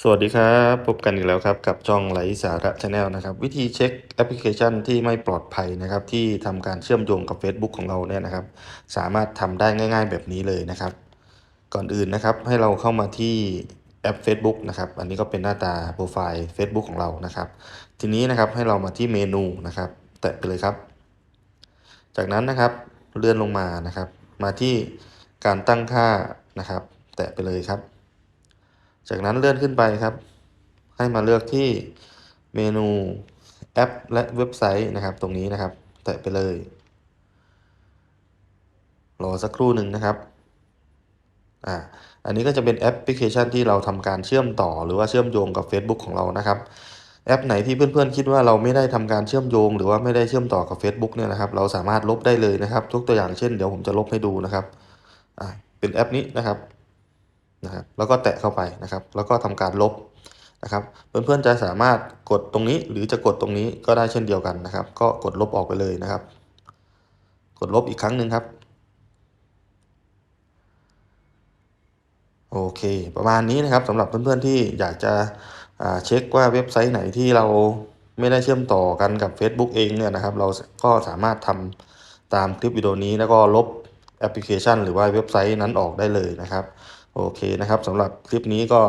สวัสดีครับ พบกันอีกแล้วครับ กับช่องไลสาระชาแนลนะครับ วิธีเช็คแอปพลิเคชันที่ไม่ปลอดภัยนะครับ ที่ทำการเชื่อมโยงกับ Facebook ของเราเนี่ยนะครับ สามารถทำได้ง่าย ๆ แบบนี้เลยนะครับ ก่อนอื่นนะครับให้เราเข้ามาที่แอป Facebook นะครับ อันนี้ก็เป็นหน้าตาโปรไฟล์ Facebook ของเรานะครับ ทีนี้นะครับให้เรามาที่เมนูนะครับ แตะไปเลยครับ จากนั้นนะครับเลื่อนลงมานะครับ มาที่การตั้งค่านะครับ แตะไปเลยครับ จากนั้นเลื่อนขึ้นไปครับ ให้มาเลือกที่เมนูแอป และเว็บไซต์นะครับ ตรงนี้นะครับ แตะไปเลย รอสักครู่หนึ่งนะครับอ่าอันนี้ก็จะเป็นแอปพลิเคชันที่เราทำการเชื่อมต่อหรือว่าเชื่อมโยงกับ Facebook ของเรานะครับ แอปไหนที่เพื่อนๆคิดว่าเราไม่ได้ทำการเชื่อมโยง หรือว่าไม่ได้เชื่อมต่อกับ Facebook เนี่ยนะครับ เราสามารถลบได้เลยนะครับทุกตัวอย่างเช่นเดี๋ยวผมจะลบให้ดูนะครับอ่าเป็นแอปนี้นะครับ นะครับแล้วก็แตะเข้าไปนะครับ แล้วก็ทำการลบนะครับเพื่อนๆจะสามารถกดตรงนี้หรือจะกดตรงนี้ก็ได้เช่นเดียวกันนะครับ ก็กดลบออกไปเลยนะครับ กดลบอีกครั้งหนึ่งครับโอเค ประมาณนี้นะครับสำหรับเพื่อนๆที่อยากจะเช็คว่าเว็บไซต์ไหนที่เราไม่ได้เชื่อมต่อกันกับ Facebook เองเนี่ยนะครับ เราก็สามารถทำตามคลิปวิดีโอนี้แล้วก็ลบแอปพลิเคชัน หรือว่าเว็บไซต์นั้นออกได้เลยนะครับ โอเคนะครับสำหรับคลิปนี้ก็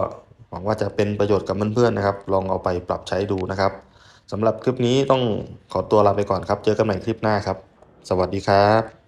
หวังว่าจะเป็นประโยชน์กับเพื่อนๆนะครับ ลองเอาไปปรับใช้ดูนะครับสำหรับคลิปนี้ต้องขอตัวลาไปก่อนครับ เจอกันใหม่คลิปหน้าครับ สวัสดีครับ